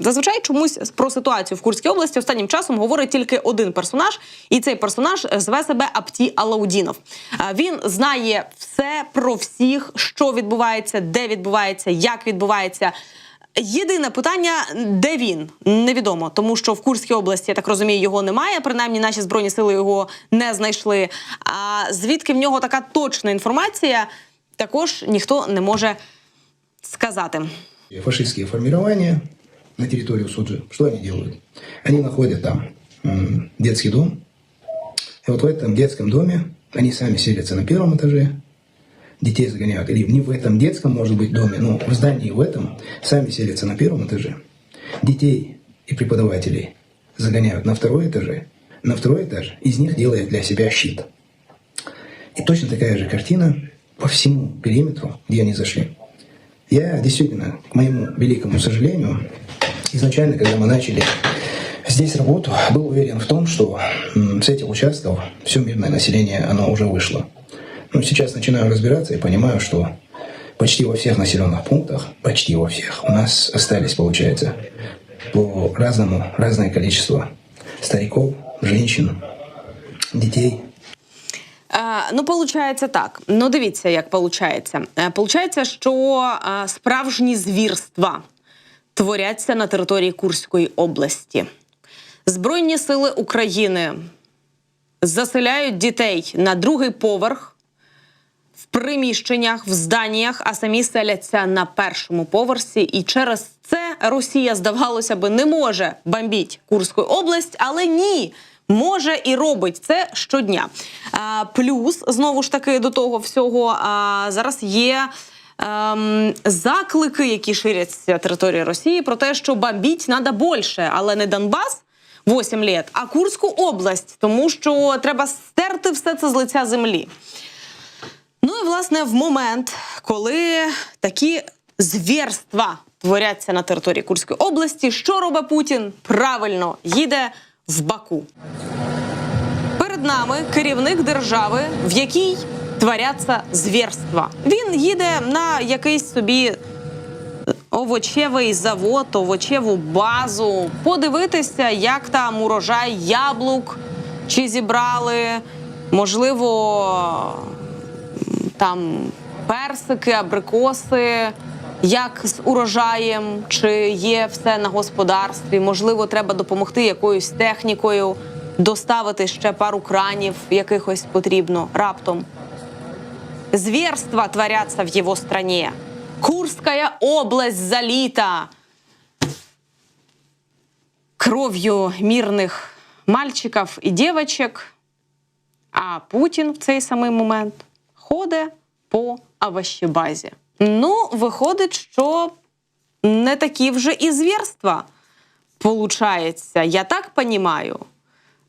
Зазвичай чомусь про ситуацію в Курській області останнім часом говорить тільки один персонаж, і цей персонаж зве себе Апті Алаудінов. Він знає все про всіх, що відбувається, де відбувається, як відбувається. Єдине питання, де він невідомо, тому що в Курській області, я так розумію, його немає. Принаймні, наші збройні сили його не знайшли. А звідки в нього така точна інформація, також ніхто не може сказати. фашистские формирования на территорию Суджи, что они делают? Они находят там детский дом, и вот в этом детском доме они сами селятся на первом этаже, детей загоняют, или не в этом детском, может быть, доме, но в здании в этом сами селятся на первом этаже. Детей и преподавателей загоняют на второй этаже, на второй этаж из них делает для себя щит. И точно такая же картина по всему периметру, где они зашли. Я действительно, к моему великому сожалению, изначально, когда мы начали здесь работу, был уверен в том, что м, с этих участков все мирное население, оно уже вышло. Но сейчас начинаю разбираться и понимаю, что почти во всех населенных пунктах, почти во всех, у нас остались, получается, по разному, разное количество стариков, женщин, детей, Е, ну, получається так. Ну, дивіться, як получається. Е, Получається, що е, справжні звірства Творяться на території Курської області. Збройні сили України заселяють дітей на другий поверх в приміщеннях, в зданнях, а самі селяться на першому поверсі. І через це Росія, здавалося би, не може бомбіть Курську область, але ні. Може і робить це щодня. А, плюс знову ж таки до того всього а, зараз є ем, заклики, які ширяться території Росії, про те, що бомбіть треба більше, але не Донбас 8 літ, а Курську область, тому що треба стерти все це з лиця землі. Ну і власне в момент, коли такі звірства творяться на території Курської області, що робить Путін? Правильно їде в Баку. Перед нами керівник держави, в якій творяться звірства. Він їде на якийсь собі овочевий завод, овочеву базу, подивитися, як там урожай яблук, чи зібрали, можливо, там персики, абрикоси, як з урожаєм, чи є все на господарстві. Можливо, треба допомогти якоюсь технікою, доставити ще пару кранів, якихось потрібно раптом. Зверства творятся в его стране. Курская область залита кров'ю мирних мальчиків і дівчаток. А Путін в цей самий момент ходить по овощебазі. Ну, виходить, що не такі вже і звірства получається. Я так понімаю.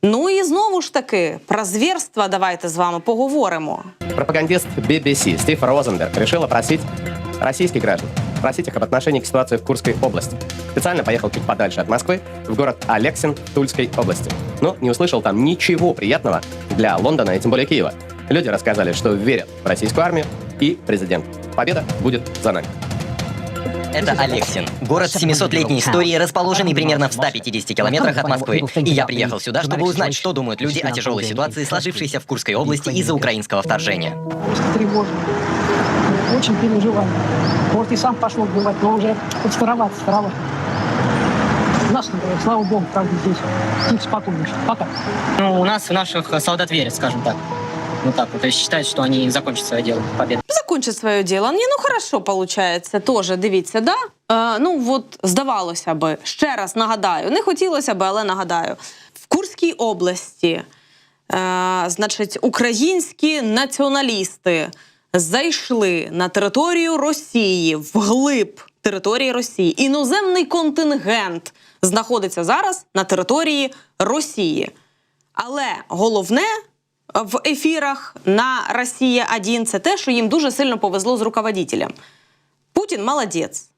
Ну і знову ж таки, про звірства давайте з вами поговоримо. Пропагандист BBC Стив Розенберг решил опросить российских граждан, спросить их об отношении к ситуации в Курской области. Специально поехал чуть подальше от Москвы, в город Алексин Тульской области. Но не услышал там ничего приятного для Лондона и тем более Киева. Люди рассказали, что верят в российскую армию и президент. Победа будет за нами. Это Алексин, город с 700-летней историей, расположенный примерно в 150 километрах от Москвы. И я приехал сюда, чтобы узнать, что думают люди о тяжелой ситуации, сложившейся в Курской области из-за украинского вторжения. Очень тревожно. Очень переживаю. Может, и сам пошел убивать, но уже старовато, старовато. У нас, слава богу, правда, здесь тихо, спокойно. Пока. Ну, у нас, у наших солдат верят, скажем так. Вот так вот. То есть считают, что они закончат свое дело победой. Закончить своє діло. Ні, ну хорошо, получається. Тоже дивіться, да? Е, ну от здавалося би, ще раз нагадаю. Не хотілося би, але нагадаю. В Курській області, е, значить, українські націоналісти зайшли на територію Росії вглиб території Росії. Іноземний контингент знаходиться зараз на території Росії. Але головне в ефірах на Росія 1 це те, що їм дуже сильно повезло з руководителем. Путін молодець.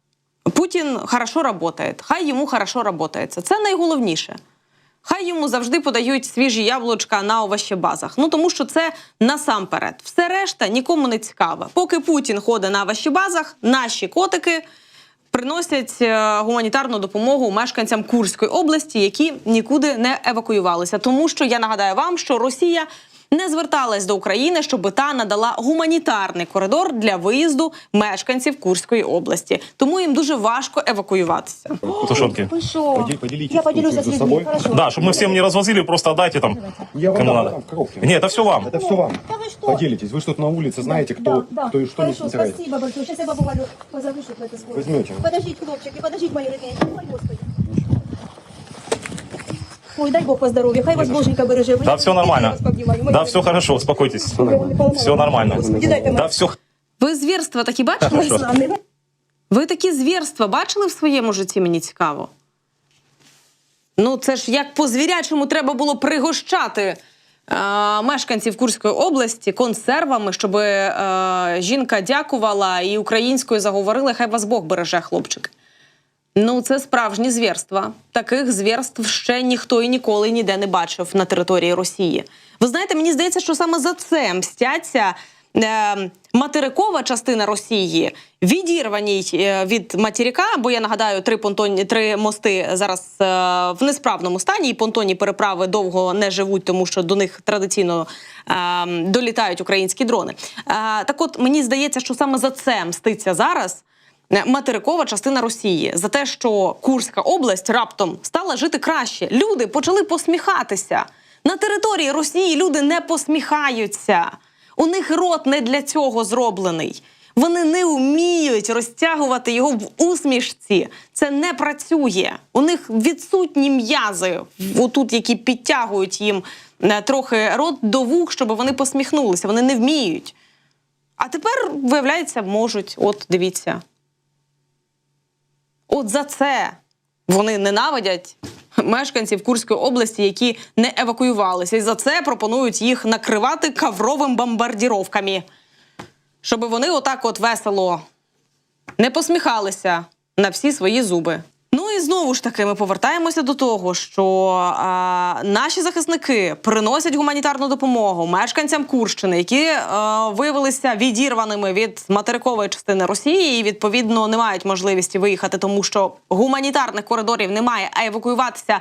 Путін хорошо працює. Хай йому хорошо працюється. Це найголовніше. Хай йому завжди подають свіжі яблучка на овощебазах. Ну тому що це насамперед. Все решта нікому не цікаве. Поки Путін ходить на овощебазах, наші котики приносять е, гуманітарну допомогу мешканцям Курської області, які нікуди не евакуювалися. Тому що я нагадаю вам, що Росія не зверталась до України, щоб та надала гуманітарний коридор для виїзду мешканців Курської області. Тому їм дуже важко евакуюватися. Тушенки. Вы что? Поди- поделитесь Я поделюсь между с людьми. собой. Хорошо. Да, чтобы мы всем не развозили, просто отдайте там. Я вам Кому дам, надо? дам в коробке. Не, это все вам. Это все вам. Да вы что? Поделитесь. Вы что тут на улице знаете, кто, да, да. кто и что не Хорошо, собирает. спасибо большое. Сейчас я бабу Валю позову, чтобы это скоро. Возьмете. Подождите, хлопчики, подождите, мои родные. Ой, Господи. Ой, дай Бог по здоровью. Хай вас Боженька береже. Да, все нормально. вас Да, все хорошо, успокойтесь. Все нормально. Да, все Ви звірства такі бачили? Хорошо. Ви такі звірства бачили в своєму житті? Мені цікаво. Ну, це ж як по звірячому треба було пригощати е, мешканців Курської області консервами, щоб е, жінка дякувала і українською заговорила. Хай вас Бог береже, хлопчик. Ну, це справжні звірства. Таких звірств ще ніхто і ніколи ніде не бачив на території Росії. Ви знаєте, мені здається, що саме за це мстяться е, материкова частина Росії, відірваній е, від материка, бо я нагадаю, три понтонні три мости зараз е, в несправному стані, і понтонні переправи довго не живуть, тому що до них традиційно е, долітають українські дрони. Е, так, от мені здається, що саме за це мститься зараз материкова частина Росії за те, що Курська область раптом стала жити краще. Люди почали посміхатися. На території Росії люди не посміхаються. У них рот не для цього зроблений. Вони не вміють розтягувати його в усмішці. Це не працює. У них відсутні м'язи, отут, які підтягують їм е, трохи рот до вух, щоб вони посміхнулися. Вони не вміють. А тепер, виявляється, можуть. От дивіться. От за це вони ненавидять мешканців Курської області, які не евакуювалися. І за це пропонують їх накривати кавровим бомбардіровками, щоб вони отак от весело не посміхалися на всі свої зуби. Ну і знову ж таки, ми повертаємося до того, що а, наші захисники приносять гуманітарну допомогу мешканцям Курщини, які а, виявилися відірваними від материкової частини Росії і відповідно не мають можливості виїхати, тому що гуманітарних коридорів немає, а евакуюватися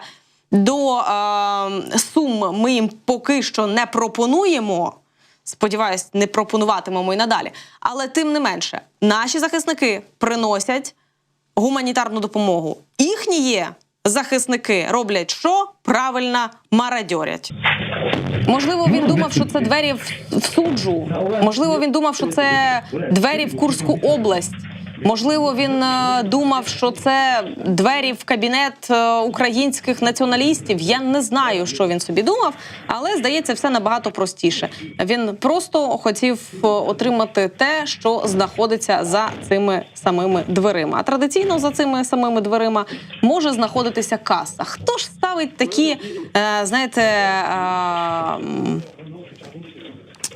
до а, Сум ми їм поки що не пропонуємо. Сподіваюсь, не пропонуватимемо і надалі. Але тим не менше, наші захисники приносять гуманітарну допомогу. Їхні є захисники роблять що? Правильно марадьорять. Можливо, він думав, що це двері в, суджу. Можливо, він думав, що це двері в Курську область. Можливо, він е, думав, що це двері в кабінет е, українських націоналістів. Я не знаю, що він собі думав, але здається, все набагато простіше. Він просто хотів е, отримати те, що знаходиться за цими самими дверима. А традиційно за цими самими дверима може знаходитися каса. Хто ж ставить такі, знаєте,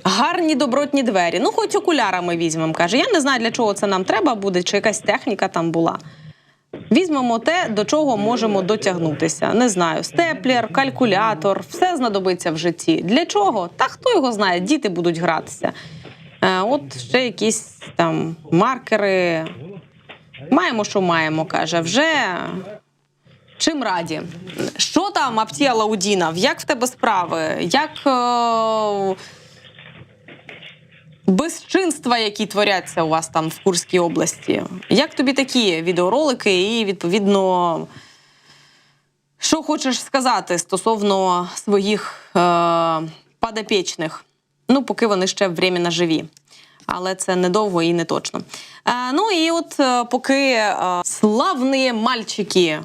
Гарні добротні двері. Ну, хоч окулярами візьмемо, каже. Я не знаю, для чого це нам треба буде, чи якась техніка там була. Візьмемо те, до чого можемо дотягнутися. Не знаю, степлер, калькулятор, все знадобиться в житті. Для чого? Та хто його знає, діти будуть гратися. Е, от ще якісь там маркери. Маємо, що маємо, каже. Вже чим раді. Що там, Аптія Лаудінов? Як в тебе справи? Як. Е- безчинства, які творяться у вас там в Курській області. Як тобі такі відеоролики і відповідно, що хочеш сказати стосовно своїх е- подопічних? Ну, поки вони ще временно живі. Але це недовго і не точно. Е, ну і от е, поки е, славні мальчики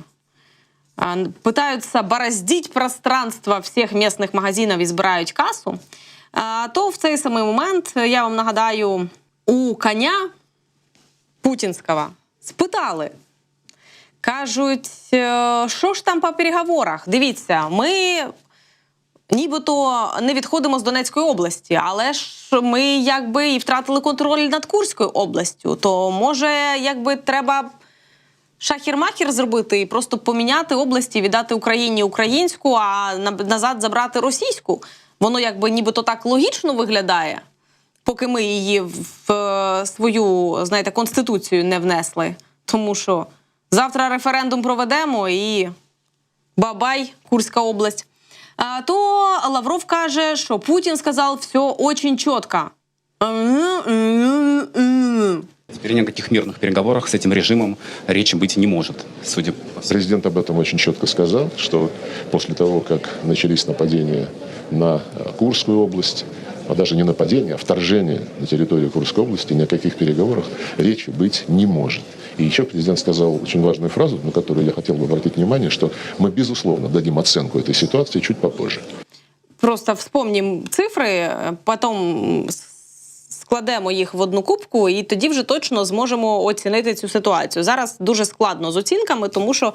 а, пытаются бороздить пространство всіх місних магазинів і збирають касу, а, то в цей самий момент я вам нагадаю, у коня путінського спитали. Кажуть, «Е, що ж там по переговорах? Дивіться, ми нібито не відходимо з Донецької області, але ж ми якби і втратили контроль над Курською областю. То може, якби треба шахір-махір зробити і просто поміняти області, віддати Україні українську, а назад забрати російську. Воно якби нібито так логічно виглядає, поки ми її в е, свою, знаєте, конституцію не внесли. Тому що завтра референдум проведемо і бабай, Курська область. То Лавров каже, що Путін сказав все очень чітко. Теперь ни о каких мирных переговорах с этим режимом речи быть не может, судя по всему. Президент об этом очень четко сказал, что после того, как начались нападения на э, Курскую область, а даже не нападение, а вторжение на территорию Курской области, ни о каких переговорах речи быть не может. И еще президент сказал очень важную фразу, на которую я хотел бы обратить внимание, что мы, безусловно, дадим оценку этой ситуации чуть попозже. Просто вспомнім цифри, потім складемо їх в одну кубку, і тоді вже точно зможемо оцінити цю ситуацію. Зараз дуже складно з оцінками, тому що.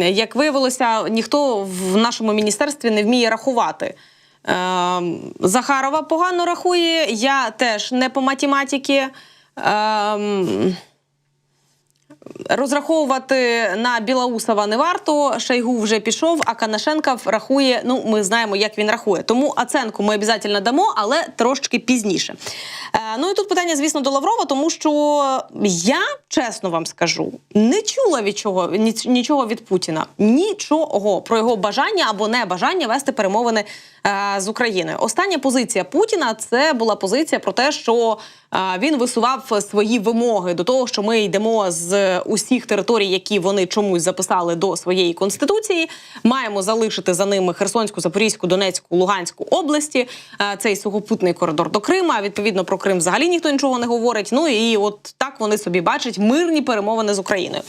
Як виявилося, ніхто в нашому міністерстві не вміє рахувати. Ем, Захарова погано рахує, я теж не по математиці. Розраховувати на Білоусова не варто. Шойгу вже пішов, а Канашенков рахує. Ну, ми знаємо, як він рахує. Тому оценку ми обов'язково дамо, але трошки пізніше. Е, ну і тут питання, звісно, до Лаврова, тому що я чесно вам скажу, не чула від чого ні- нічого від Путіна. Нічого про його бажання або небажання вести перемовини е, з Україною. Остання позиція Путіна це була позиція про те, що він висував свої вимоги до того, що ми йдемо з усіх територій, які вони чомусь записали до своєї конституції. Маємо залишити за ними Херсонську, Запорізьку, Донецьку, Луганську області. Цей сухопутний коридор до Крима. Відповідно про Крим взагалі ніхто нічого не говорить. Ну і от так вони собі бачать мирні перемовини з Україною.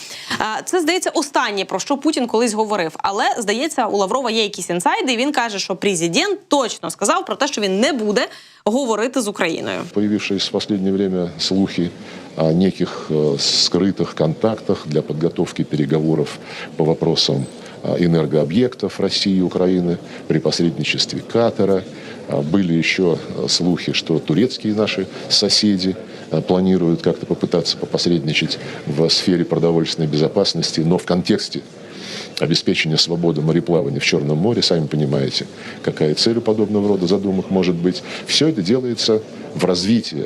Це здається останнє про що Путін колись говорив. Але здається, у Лаврова є якісь інсайди. і Він каже, що президент точно сказав про те, що він не буде говорити з Україною. Появившиеся в последнее время слухи о неких э, скрытых контактах для подготовки переговоров по вопросам э, энергообъектов России и Украины при посредничестве Катара. А Были еще э, слухи, что турецкие наши соседи планируют как-то попытаться попосредничать в сфере продовольственной безопасности, но в контексте обеспечения свободы мореплавания в Черном море, сами понимаете, какая цель у подобного рода задумок может быть. Все это делается в развитии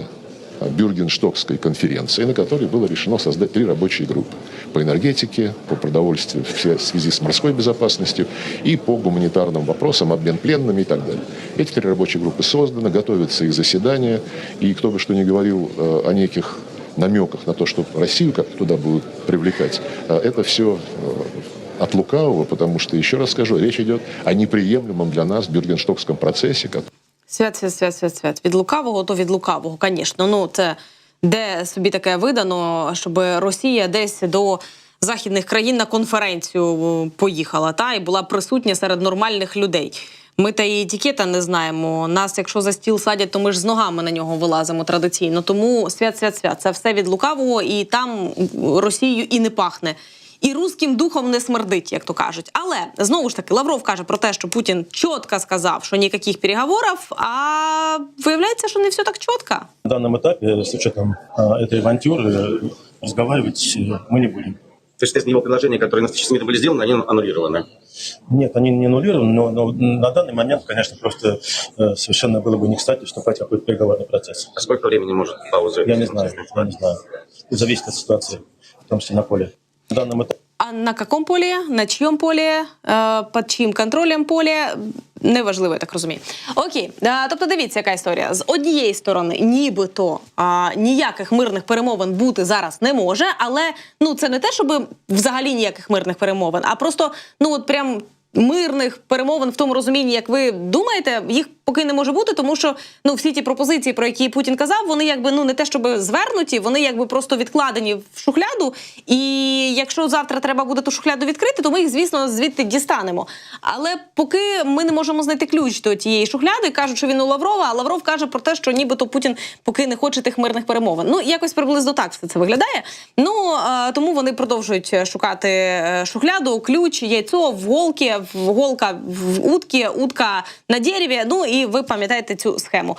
Бюргенштокской конференции, на которой было решено создать три рабочие группы по энергетике, по продовольствию в свя- в связи с морской безопасностью и по гуманитарным вопросам, обмен пленными и так далее. Эти три рабочие группы созданы, готовятся их заседания, и кто бы что ни говорил э, о неких намеках на то, что Россию как-то туда будут привлекать, э, это все от лукавого, потому что, еще раз скажу, речь идет о неприемлемом для нас Бюргенштокском процессе, который Свят, свят, свят, свят, свят. Від лукавого, то від лукавого, звісно. Ну, це де собі таке видано, щоб Росія десь до західних країн на конференцію поїхала, та і була присутня серед нормальних людей. Ми та і етикета не знаємо. Нас, якщо за стіл садять, то ми ж з ногами на нього вилазимо традиційно. Тому свят, свят, свят. Це все від лукавого, і там Росією і не пахне І руським духом не смердить, як то кажуть. Але знову ж таки Лавров каже про те, що Путін чітко сказав, що ніяких переговорів, а виявляється, що не все так чітко. На данном этапе, с учетом а, этой авантюры, разговаривать э, мы не будем. То есть, его предложения, которые на встрече с МИДом были сделаны, они аннулированы. Нет, они не аннулированы, но, но на данный момент, конечно, просто э, совершенно было бы не кстати вступать в какой-то переговорный процесс. А сколько времени может пауза? Я не знаю, я не знаю. Это зависит от ситуации, в том числе на поле. Данном этапе А на каком полі, на чийому полі, е, під чиїм контролем полі, неважливо, я так розумію. Окей, е, тобто дивіться, яка історія. З однієї сторони, нібито ніяких мирних перемовин бути зараз не може, але ну це не те, щоб взагалі ніяких мирних перемовин, а просто ну от прям. Мирних перемовин в тому розумінні, як ви думаєте, їх поки не може бути, тому що ну всі ті пропозиції, про які Путін казав, вони якби ну не те, щоб звернуті, вони якби просто відкладені в шухляду. І якщо завтра треба буде ту шухляду відкрити, то ми їх, звісно, звідти дістанемо. Але поки ми не можемо знайти ключ до тієї шухляди, кажуть, що він у Лаврова, а Лавров каже про те, що нібито Путін поки не хоче тих мирних перемовин. Ну якось приблизно так все це виглядає. Ну тому вони продовжують шукати е, шухляду, ключ, яйцо в голки, в голка в утки, утка на дереві. Ну і ви пам'ятаєте цю схему.